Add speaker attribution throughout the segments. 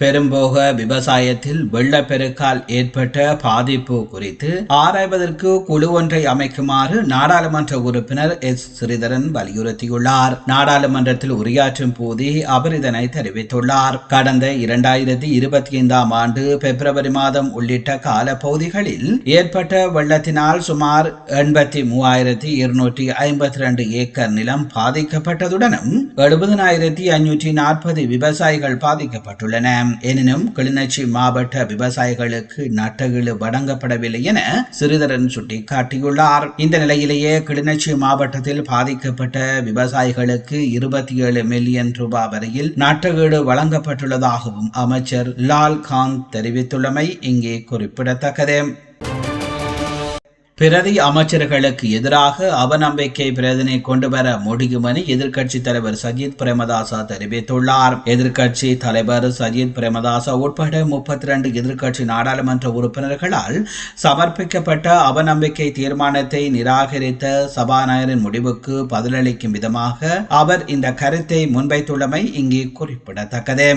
Speaker 1: பெரும்போக விவசாயத்தில் வெள்ளப்பெருக்கால் ஏற்பட்ட பாதிப்பு குறித்து ஆராய்வதற்கு குழு ஒன்றை அமைக்குமாறு நாடாளுமன்ற உறுப்பினர் எஸ். ஸ்ரீதரன் வலியுறுத்தியுள்ளார். நாடாளுமன்றத்தில் உரையாற்றும் போதே அவர் இதனை தெரிவித்துள்ளார். கடந்த இரண்டாயிரத்தி இருபத்தி ஐந்தாம் ஆண்டு பிப்ரவரி மாதம் உள்ளிட்ட கால பகுதிகளில் ஏற்பட்ட வெள்ளத்தினால் சுமார் எண்பத்தி மூவாயிரத்தி இருநூற்றி ஐம்பத்தி ரெண்டு ஏக்கர் நிலம் பாதிக்கப்பட்டதுடனும் எழுபதனாயிரத்தி ஐநூற்றி நாற்பது விவசாயிகள் பாதிக்கப்பட்டுள்ளன. எனினும் கிளிநொச்சி மாவட்ட விவசாயிகளுக்கு நட்டகீடு வழங்கப்படவில்லை என சிறிதரன் சுட்டிக்காட்டியுள்ளார். இந்த நிலையிலேயே கிளிநொச்சி மாவட்டத்தில் பாதிக்கப்பட்ட விவசாயிகளுக்கு இருபத்தி ஏழு மில்லியன் ரூபாய் வரையில் நட்டகீடு வழங்கப்பட்டுள்ளதாகவும் அமைச்சர் லால் காங் தெரிவித்துள்ளமை இங்கே குறிப்பிடத்தக்கது. பிரதி அமைச்சர்களுக்கு எதிராக அவநம்பிக்கை பிரதினை கொண்டு வர முடியுமென எதிர்க்கட்சி தலைவர் சஜித் பிரேமதாசா தெரிவித்துள்ளார். எதிர்க்கட்சி தலைவர் சஜித் பிரேமதாசா உட்பட முப்பத்தி ரெண்டு எதிர்க்கட்சி நாடாளுமன்ற உறுப்பினர்களால் சமர்ப்பிக்கப்பட்ட அவநம்பிக்கை தீர்மானத்தை நிராகரித்த சபாநாயகரின் முடிவுக்கு பதிலளிக்கும் விதமாக அவர் இந்த கருத்தை முன்வைத்துள்ளமை இங்கே குறிப்பிடத்தக்கது.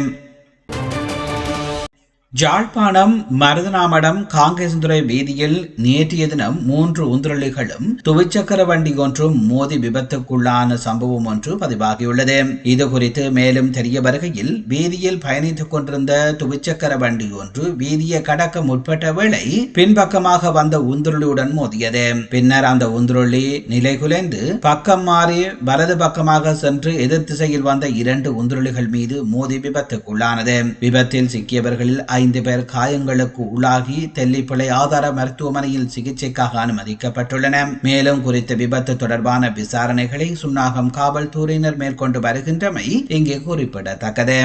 Speaker 1: ஜாழ்ப்பாணம் மருதநாமடம் காங்கேசந்துறை வீதியில் நேற்றைய தினம் மூன்று உந்துரலிகளும் துவிச்சக்கர வண்டி ஒன்றும் மோதி விபத்துக்குள்ளான சம்பவம் ஒன்று பதிவாகியுள்ளது. இது குறித்து மேலும் தெரிய வருகையில் வீதியில் பயணித்துக் கொண்டிருந்த துவிச்சக்கர வண்டி ஒன்று வீதியை கடக்க முற்பட்ட வேளை பின்பக்கமாக வந்த உந்துருளியுடன் மோதியது. பின்னர் அந்த உந்துருளி நிலைகுலைந்து பக்கம் மாறி வலது பக்கமாக சென்று எதிர் திசையில் வந்த இரண்டு உந்துருளிகள் மீது மோதி விபத்துக்குள்ளானது. விபத்தில் சிக்கியவர்களில் ஐந்து பேர் காயங்களுக்கு உள்ளாகி தெல்லிப்பிள்ளை ஆதார மருத்துவமனையில் சிகிச்சைக்காக அனுமதிக்கப்பட்டுள்ளன. மேலும் குறித்த விபத்து தொடர்பான விசாரணைகளை சுன்னாகம் காவல்துறையினர் மேற்கொண்டு வருகின்றமை இங்கே குறிப்பிடத்தக்கது.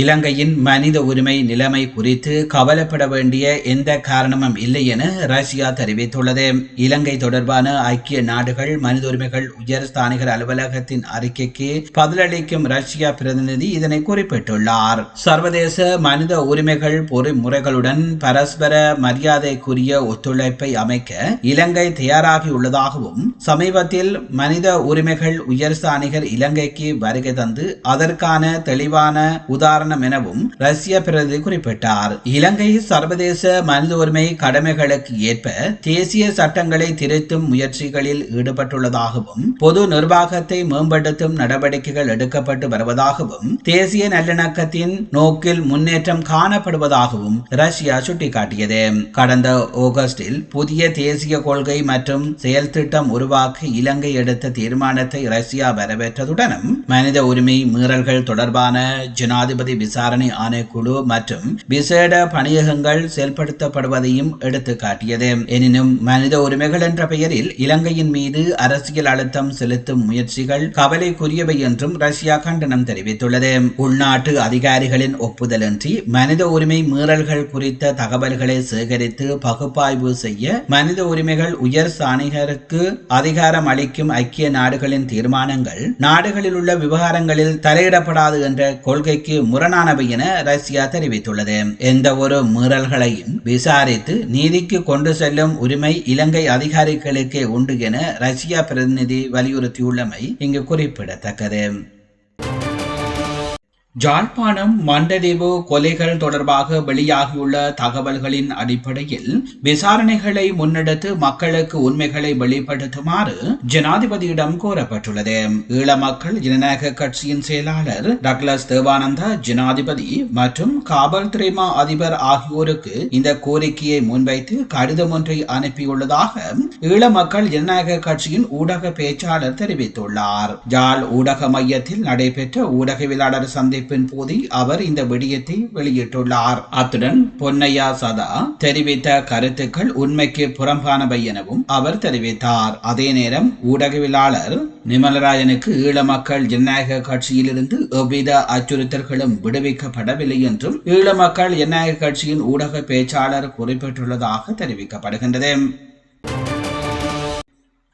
Speaker 1: இலங்கையின் மனித உரிமை நிலைமை குறித்து கவலைப்பட வேண்டிய எந்த காரணமும் இல்லை என ரஷ்யா தெரிவித்துள்ளது. இலங்கை தொடர்பான ஐக்கிய நாடுகள் மனித உரிமைகள் உயர் ஸ்தானிகர் அலுவலகத்தின் அறிக்கைக்கு பதிலளிக்கும் ரஷ்யா பிரதிநிதி இதனை குறிப்பிட்டுள்ளார். சர்வதேச மனித உரிமைகள் பொறிமுறைகளுடன் பரஸ்பர மரியாதைக்குரிய ஒத்துழைப்பை அமைக்க இலங்கை தயாராகியுள்ளதாகவும் சமீபத்தில் மனித உரிமைகள் உயர் ஸ்தானிகர் இலங்கைக்கு வருகை தந்து அதற்கான தெளிவான காரணம் எனவும் ரஷ்ய பிரதி குறிப்பிட்டார். இலங்கை சர்வதேச மனித உரிமை கடமைகளுக்கு ஏற்ப தேசிய சட்டங்களை திருத்தும் முயற்சிகளில் ஈடுபட்டுள்ளதாகவும் பொது நிர்வாகத்தை மேம்படுத்தும் நடவடிக்கைகள் எடுக்கப்பட்டு வருவதாகவும் தேசிய நல்லிணக்கத்தின் நோக்கில் முன்னேற்றம் காணப்படுவதாகவும் ரஷ்யா சுட்டிக்காட்டியது. கடந்த ஆகஸ்டில் புதிய தேசிய கொள்கை மற்றும் செயல் திட்டம் உருவாக்க இலங்கை எடுத்த தீர்மானத்தை ரஷ்யா வரவேற்றதுடனும் மனித உரிமை மீறல்கள் தொடர்பான ஜனாதிபதி விசாரணை ஆணைக்குழு மற்றும் விசேட பணியகங்கள் செயல்படுத்தப்படுவதையும் எடுத்து காட்டியது. எனினும் மனித உரிமைகள் என்ற பெயரில் இலங்கையின் மீது அரசியல் அழுத்தம் செலுத்தும் முயற்சிகள் கவலைக்குரியவை என்றும் ரஷ்யா கண்டனம் தெரிவித்துள்ளது. உள்நாட்டு அதிகாரிகளின் ஒப்புதலின்றி மனித உரிமை மீறல்கள் குறித்த தகவல்களை சேகரித்து பகுப்பாய்வு செய்ய மனித உரிமைகள் உயர் சாணிகருக்கு அதிகாரம் அளிக்கும் ஐக்கிய நாடுகளின் தீர்மானங்கள் நாடுகளில் உள்ள விவகாரங்களில் தலையிடப்படாது என்ற கொள்கைக்கு முரணானவை என ரஷ்யா தெரிவித்துள்ளது. எந்த ஒரு மீறல்களையும் விசாரித்து நீதிக்கு கொண்டு செல்லும் உரிமை இலங்கை அதிகாரிகளுக்கே உண்டு என ரஷ்யா பிரதிநிதி வலியுறுத்தியுள்ளமை இங்கு குறிப்பிடத்தக்கது. ஜாழ்ப்பாணம் மண்டதேவு கொலைகள் தொடர்பாக வெளியாகியுள்ள தகவல்களின் அடிப்படையில் விசாரணைகளை முன்னெடுத்து மக்களுக்கு உண்மைகளை வெளிப்படுத்துமாறு ஜனாதிபதியிடம் கோரப்பட்டுள்ளது. ஈழ மக்கள் ஜனநாயக கட்சியின் செயலாளர் டக்ளஸ் தேவானந்தா ஜனாதிபதி மற்றும் காவல்துறை மா அதிபர் ஆகியோருக்கு இந்த கோரிக்கையை முன்வைத்து கடிதம் ஒன்றை அனுப்பியுள்ளதாக ஈழ மக்கள் ஜனநாயக கட்சியின் ஊடக பேச்சாளர் தெரிவித்துள்ளார். ஜாழ் ஊடக மையத்தில் நடைபெற்ற ஊடகவியலாளர் சந்திப்பு சந்திப்பின் போது அவர் இந்த விடயத்தை வெளியிட்டுள்ளார். அத்துடன் பொன்னையா சதா தெரிவித்த கருத்துக்கள் உண்மைக்கு புறம்பானவை எனவும் அவர் தெரிவித்தார். அதே நேரம் ஊடகவியலாளர் நிமலராயனுக்கு ஈழ மக்கள் ஜனநாயக கட்சியிலிருந்து எவ்வித அச்சுறுத்தல்களும் விடுவிக்கப்படவில்லை என்றும் ஈழ மக்கள் ஜனநாயக கட்சியின் ஊடக பேச்சாளர் குறிப்பிட்டுள்ளதாக தெரிவிக்கப்படுகின்றது.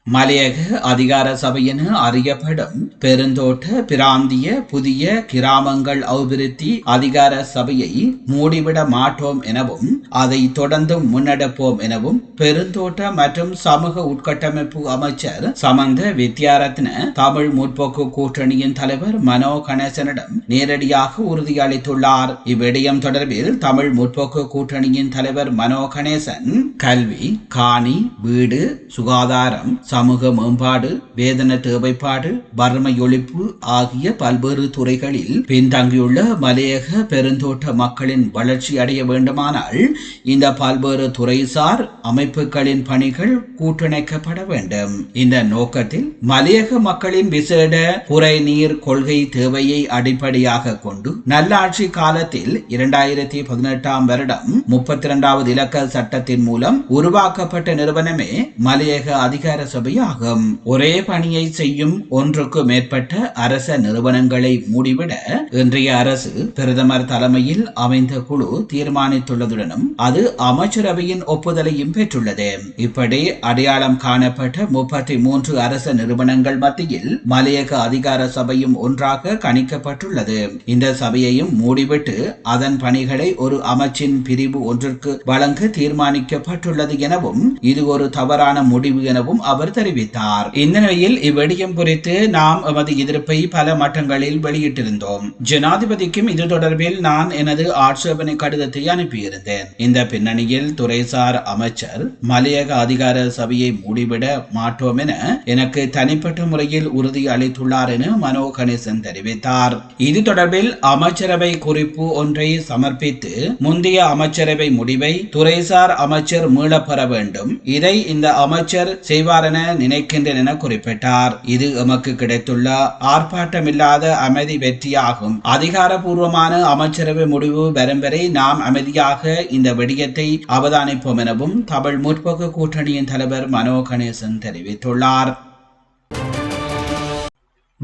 Speaker 1: மலையக அதிகார சபை என அறியப்படும் பெருந்தோட்ட பிராந்திய புதிய கிராமங்கள் அபிவிருத்தி அதிகார சபையை மூடிவிட மாட்டோம் எனவும் அதை தொடர்ந்து முன்னெடுப்போம் எனவும் பெருந்தோட்ட மற்றும் சமூக உட்கட்டமைப்பு அமைச்சர் சமந்த வித்யாரத்ன தமிழ் முற்போக்கு கூட்டணியின் தலைவர் மனோ கணேசனிடம் நேரடியாக உறுதியளித்துள்ளார். இவ்விடயம் தொடர்பில் தமிழ் முற்போக்கு கூட்டணியின் தலைவர் மனோ கணேசன் கல்வி காணி வீடு சுகாதாரம் சமூக மேம்பாடு வேதன தேவைப்பாடு வறுமை ஒழிப்பு ஆகிய பல்வேறு துறைகளில் பின்தங்கியுள்ள மலையக பெருந்தோட்ட மக்களின் வளர்ச்சி அடைய வேண்டுமானால் இந்த பல்வேறு துறைசார் அமைப்புகளின் பணிகள் கூட்டிணைக்கப்பட வேண்டும். இந்த நோக்கத்தில் மலையக மக்களின் விசேட குறை நீர் கொள்கை தேவையை அடிப்படையாக கொண்டு நல்லாட்சி காலத்தில் இரண்டாயிரத்தி பதினெட்டாம் வருடம் முப்பத்தி இரண்டாவது இலக்க சட்டத்தின் மூலம் உருவாக்கப்பட்ட நிறுவனமே மலையக அதிகார ஆகும் ஒரே பணியை செய்யும் ஒன்றுக்கு மேற்பட்ட அரச நிறுவனங்களை மூடிவிட இன்றைய அரசு பிரதமர் தலைமையில் அமைந்த குழு தீர்மானித்துள்ளதுடனும் அது அமைச்சரவையின் ஒப்புதலையும் பெற்றுள்ளது. இப்படி அடையாளம் காணப்பட்ட முப்பத்தி மூன்று அரச நிறுவனங்கள் மத்தியில் மலையக அதிகார சபையும் ஒன்றாக கணிக்கப்பட்டுள்ளது. இந்த சபையையும் மூடிவிட்டு அதன் பணிகளை ஒரு அமைச்சின் பிரிவு ஒன்றிற்கு வழங்க தீர்மானிக்கப்பட்டுள்ளது எனவும் இது ஒரு தவறான முடிவு எனவும் அவர் தெரிவித்தார். இந்த நிலையில் இவ்விடயம் குறித்து நாம் எமது எதிர்ப்பை பல மட்டங்களில் வெளியிட்டிருந்தோம். ஜனாதிபதிக்கும் இது தொடர்பில் நான் எனது ஆட்சேபனை கடிதத்தை அனுப்பியிருந்தேன். இந்த பின்னணியில் துறைசார் அமைச்சர் மலையக அதிகார சபையை மூடிவிட மாட்டோம் என எனக்கு தனிப்பட்ட முறையில் உறுதி அளித்துள்ளார் என மனோ கணேசன் தெரிவித்தார். இது தொடர்பில் அமைச்சரவை குறிப்பு ஒன்றை சமர்ப்பித்து முந்தைய அமைச்சரவை முடிவை துறைசார் அமைச்சர் மீளப்பெற வேண்டும். இதை இந்த அமைச்சர் செய்வார் என நினைக்கின்றேன் என குறிப்பிட்டார். இது எமக்கு கிடைத்துள்ள ஆர்ப்பாட்டமில்லாத அமைதி வெற்றியாகும். அதிகாரபூர்வமான அமைச்சரவை முடிவு வரும் வரை நாம் அமைதியாக இந்த விடயத்தை அவதானிப்போம் எனவும் தமிழ் முற்போக்கு கூட்டணியின் தலைவர் மனோ கணேசன் தெரிவித்துள்ளார்.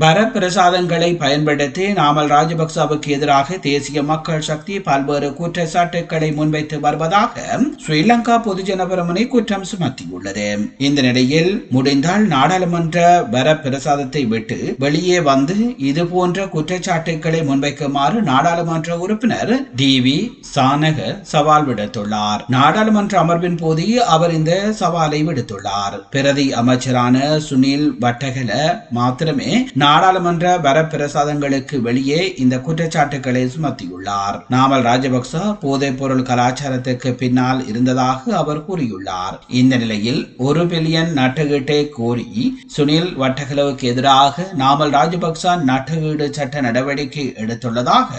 Speaker 1: வரப்பிரசாதங்களை பயன்படுத்தி நாமல் ராஜபக்சவுக்கு எதிராக தேசிய மக்கள் சக்தி பல்வேறு குற்றச்சாட்டுக்களை முன்வைத்து வருவதாக ஸ்ரீலங்கா பொதுஜனபரமனை குற்றம் சுமத்தியுள்ளது. இந்த நிலையில் முடிந்தால் நாடாளுமன்ற வரப்பிரசாதத்தை விட்டு வெளியே வந்து இது போன்ற குற்றச்சாட்டுகளை முன்வைக்குமாறு நாடாளுமன்ற உறுப்பினர் டி வி சானக சவால் விடுத்துள்ளார். நாடாளுமன்ற அமர்வின் போது அவர் இந்த சவாலை விடுத்துள்ளார். பிரதி அமைச்சரான சுனில் வட்டகல மாத்திரமே நாடாளுமன்ற வரப்பிரசாதங்களுக்கு வெளியே இந்த குற்றச்சாட்டுகளை சுமத்தியுள்ளார். நாமல் ராஜபக்ச போதைப் பொருள் கலாச்சாரத்துக்கு பின்னால் இருந்ததாக அவர் கூறியுள்ளார். இந்த நிலையில் ஒரு பில்லியன் நட்டகீட்டை கோரி சுனில் வட்டகலவுக்கு எதிராக நாமல் ராஜபக்ச நட்டகீடு சட்ட நடவடிக்கை எடுத்துள்ளதாக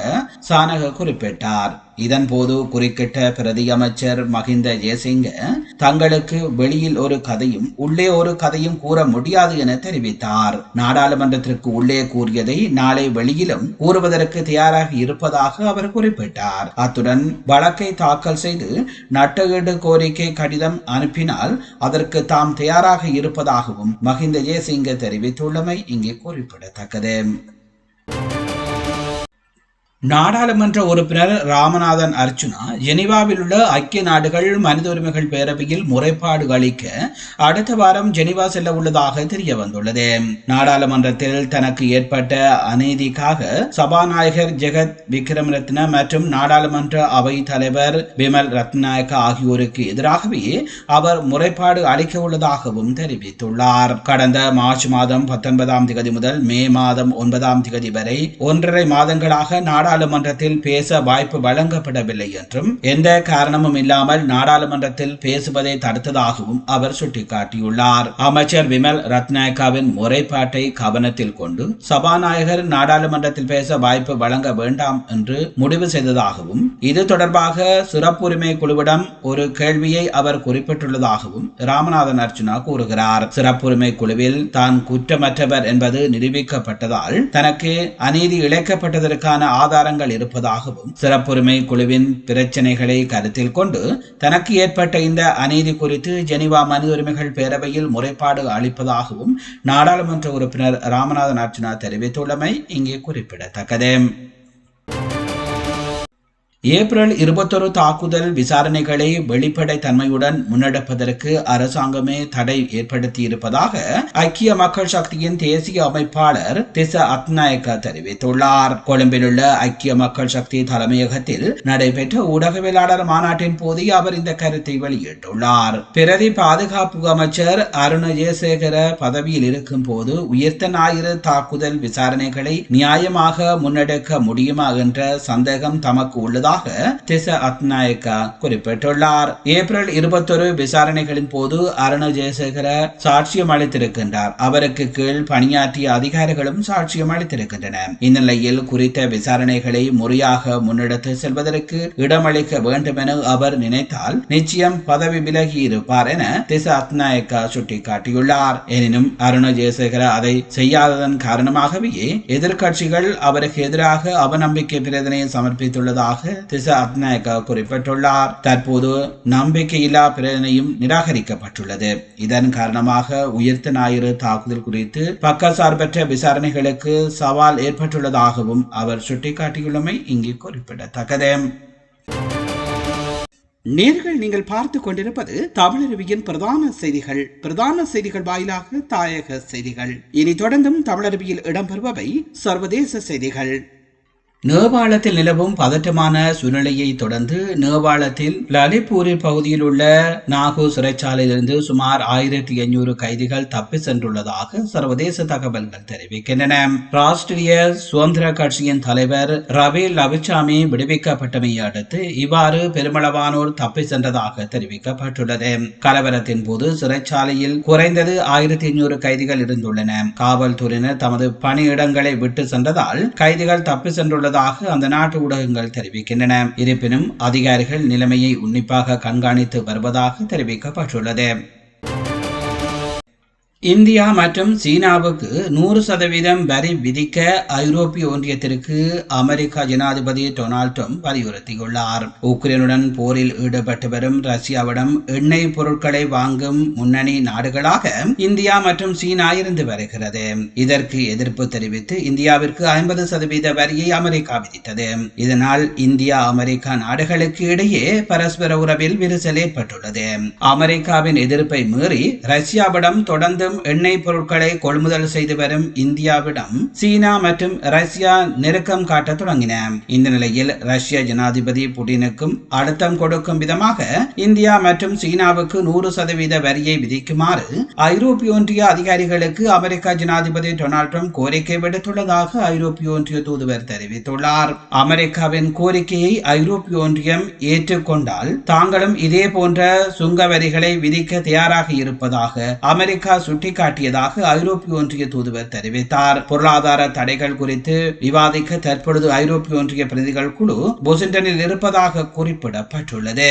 Speaker 1: சானக குறிப்பிட்டார். இதன் போது குறுக்கிட்ட பிரதி அமைச்சர் மகிந்த ஜெயசிங்க தங்களுக்கு வெளியில் ஒரு கதையும் உள்ளே ஒரு கதையும் கூற முடியாது என தெரிவித்தார். நாடாளுமன்றத்திற்கு உள்ளே கூறியதை நாளை வெளியிலும் கூறுவதற்கு தயாராக இருப்பதாக அவர் குறிப்பிட்டார். அத்துடன் வழக்கை தாக்கல் செய்து நட்டகீடு கோரிக்கை கடிதம் அனுப்பினால் அதற்கு தாம் தயாராக இருப்பதாகவும் மகிந்த ஜெயசிங்க தெரிவித்துள்ளமை இங்கே குறிப்பிடத்தக்கது. நாடாளுமன்ற உறுப்பினர் ராமநாதன் அர்ச்சுனா ஜெனிவாவில் உள்ள ஐக்கிய நாடுகள் மனித உரிமைகள் பேரவையில் முறைப்பாடு அளிக்க அடுத்த வாரம் ஜெனிவா செல்ல உள்ளதாக தெரிய வந்துள்ளது. நாடாளுமன்றத்தில் தனக்கு ஏற்பட்ட அநீதிக்காக சபாநாயகர் ஜெகத் விக்ரமரத்ன மற்றும் நாடாளுமன்ற அவை தலைவர் பிமல் ரத்நாயக்க ஆகியோருக்கு எதிராகவே அவர் முறைப்பாடு அளிக்க உள்ளதாகவும் தெரிவித்துள்ளார். கடந்த மார்ச் மாதம் பத்தொன்பதாம் திகதி முதல் மே மாதம் ஒன்பதாம் திகதி வரை ஒன்றரை மாதங்களாக நாடா நாடாளுமன்றத்தில் பேச வாய்ப்பு வழங்கப்படவில்லை என்றும் எந்த காரணமும் இல்லாமல் நாடாளுமன்றத்தில் பேசுவதை தடுத்ததாகவும் அவர் சுட்டிக்காட்டியுள்ளார். அமைச்சர் விமல் ரத்நாயக்காவின் முறைப்பாட்டை கவனத்தில் கொண்டு சபாநாயகர் நாடாளுமன்றத்தில் பேச வாய்ப்பு வழங்க வேண்டாம் என்று முடிவு செய்ததாகவும் இது தொடர்பாக சிறப்புரிமை குழுவிடம் ஒரு கேள்வியை அவர் குறிப்பிட்டுள்ளதாகவும் ராமநாதன் அர்ஜுனா கூறுகிறார். சிறப்புரிமை குழுவில் தான் குற்றமற்றவர் என்பது நிரூபிக்கப்பட்டதால் தனக்கு அநீதி இழைக்கப்பட்டதற்கான ஆதாரங்கள் இருப்பதாகவும் சிறப்புரிமை குழுவின் பிரச்சனைகளை கருத்தில் கொண்டு தனக்கு ஏற்பட்ட இந்த அநீதி குறித்து ஜெனிவா மனித உரிமைகள் பேரவையில் முறைப்பாடு அளிப்பதாகவும் நாடாளுமன்ற உறுப்பினர் ராமநாதன் அர்ச்சனா தெரிவித்துள்ளமை இங்கே குறிப்பிடத்தக்கது. ஏப்ரல் இருபத்தொரு தாக்குதல் விசாரணைகளை வெளிப்படைத்தன்மையுடன் முன்னெடுப்பதற்கு அரசாங்கமே தடை ஏற்படுத்தியிருப்பதாக ஐக்கிய மக்கள் சக்தியின் தேசிய அமைப்பாளர் திச அத்நாயக்க தெரிவித்துள்ளார். கொழும்பிலுள்ள ஐக்கிய மக்கள் சக்தி தலைமையகத்தில் நடைபெற்ற ஊடகவியலாளர் மாநாட்டின் போது அவர் இந்த கருத்தை வெளியிட்டுள்ளார். பிரதி பாதுகாப்பு அமைச்சர் அருண ஜெயசேகர பதவியில் இருக்கும் போது உயிர்த்த ஞாயிறு தாக்குதல் விசாரணைகளை நியாயமாக முன்னெடுக்க முடியுமா என்ற சந்தேகம் தமக்கு உள்ளதாக திச அத்நாயக்கா குறிப்பிட்டுள்ளார். ஏப்ரல் இருபத்தொரு விசாரணைகளின் போது அருண ஜெயசேகர சாட்சியம் அளித்திருக்கின்றார். அவருக்கு கீழ் பணியாற்றிய அதிகாரிகளும் சாட்சியம் அளித்திருக்கின்றனர். இந்நிலையில் குறித்த விசாரணைகளை முறையாக முன்னெடுத்து செல்வதற்கு இடமளிக்க வேண்டும் என அவர் நினைத்தால் நிச்சயம் பதவி விலகி இருப்பார் என திச அத்நாயக்கா சுட்டிக்காட்டியுள்ளார். எனினும் அருண ஜெயசேகர அதை செய்யாததன் காரணமாகவே எதிர்க்கட்சிகள் அவருக்கு எதிராக அவநம்பிக்கை பிரதனையை சமர்ப்பித்துள்ளதாக திச அத்நாயக்கா குறிப்பிட்டுள்ளார். தற்போது நம்பிக்கையில்லா பிரேதனையும் நிராகரிக்கப்பட்டுள்ளது. இதன் காரணமாக உயிர்த்த ஞாயிறு தாக்குதல் குறித்து பக்கசார்பற்ற விசாரணைகளுக்கு சவால் ஏற்பட்டுள்ளதாகவும் அவர் சுட்டிக்காட்டியுள்ளமை இங்கு குறிப்பிடத்தக்கது.
Speaker 2: நேர்கள் நீங்கள் பார்த்து கொண்டிருப்பது தமிழருவியின் பிரதான செய்திகள். பிரதான செய்திகள் வாயிலாக தாயக செய்திகள். இனி தொடர்ந்தும் தமிழருவியில் இடம்பெறுபவை சர்வதேச செய்திகள்.
Speaker 1: நேபாளத்தில் நிலவும் பதற்றமான சூழ்நிலையை தொடர்ந்து நேபாளத்தில் லலிப்பூரில் பகுதியில் உள்ள நாகூர் சிறைச்சாலையிலிருந்து சுமார் ஆயிரத்தி எண்ணூறு கைதிகள் தப்பி சென்றுள்ளதாக சர்வதேச தகவல்கள் தெரிவிக்கின்றன. ராஷ்டிரிய சுதந்திர கட்சியின் தலைவர் ரவி லவிச்சாமி விடுவிக்கப்பட்டமையை அடுத்து இவ்வாறு பெருமளவானோர் தப்பி சென்றதாக தெரிவிக்கப்பட்டுள்ளது. கலவரத்தின் போது சிறைச்சாலையில் குறைந்தது ஆயிரத்தி எண்ணூறு கைதிகள் இருந்துள்ளன காவல்துறையினர் தமது பணியிடங்களை விட்டு சென்றதால் கைதிகள் தப்பி சென்றுள்ள உள்ளதாக அந்த நாட்டு ஊடகங்கள் தெரிவிக்கின்றன. இருப்பினும் அதிகாரிகள் நிலைமையை உன்னிப்பாக கண்காணித்து வருவதாக தெரிவிக்கப்பட்டுள்ளது. இந்தியா மற்றும் சீனாவுக்கு நூறு சதவீதம் வரி விதிக்க ஐரோப்பிய ஒன்றியத்திற்கு அமெரிக்கா ஜனாதிபதி டொனால்ட் ட்ரம்ப் வலியுறுத்தியுள்ளார். உக்ரைனுடன் போரில் ஈடுபட்டு வரும் ரஷ்யாவிடம் எண்ணெய் பொருட்களை வாங்கும் முன்னணி நாடுகளாக இந்தியா மற்றும் சீனா இருந்து வருகிறது. இதற்கு எதிர்ப்பு தெரிவித்து இந்தியாவிற்கு ஐம்பது சதவீத வரியை அமெரிக்கா விதித்தது. இதனால் இந்தியா அமெரிக்கா நாடுகளுக்கு இடையே பரஸ்பர உறவில் விரிசல் ஏற்பட்டுள்ளது. அமெரிக்காவின் எதிர்ப்பை மீறி ரஷ்யாவிடம் தொடர்ந்து எண்ணெய் பொருட்களை கொள்முதல் செய்து வரும் இந்தியாவிடம் சீனா மற்றும் ரஷ்யா நெருக்கம் காட்ட தொடங்கின. இந்த நிலையில் ரஷ்ய ஜனாதிபதி புடினுக்கும் அழுத்தம் கொடுக்கும் விதமாக இந்தியா மற்றும் சீனாவுக்கு நூறு சதவீத வரியை விதிக்குமாறு ஐரோப்பிய ஒன்றிய அதிகாரிகளுக்கு அமெரிக்க ஜனாதிபதி டொனால்ட் ட்ரம்ப் கோரிக்கை விடுத்துள்ளதாக ஐரோப்பிய ஒன்றிய தூதுவர் தெரிவித்துள்ளார். அமெரிக்காவின் கோரிக்கையை ஐரோப்பிய ஒன்றியம் ஏற்றுக்கொண்டால் தாங்களும் இதே போன்ற சுங்க வரிகளை விதிக்க தயாராக இருப்பதாக அமெரிக்கா சுட்டிக்காட்டியதாக ஐரோப்பிய ஒன்றிய தூதுவர் தெரிவித்தார். பொருளாதார தடைகள் குறித்து விவாதிக்க தற்பொழுது ஐரோப்பிய ஒன்றிய பிரதிகள் குழு பொசிண்டனில் இருப்பதாக குறிப்பிடப்பட்டுள்ளது.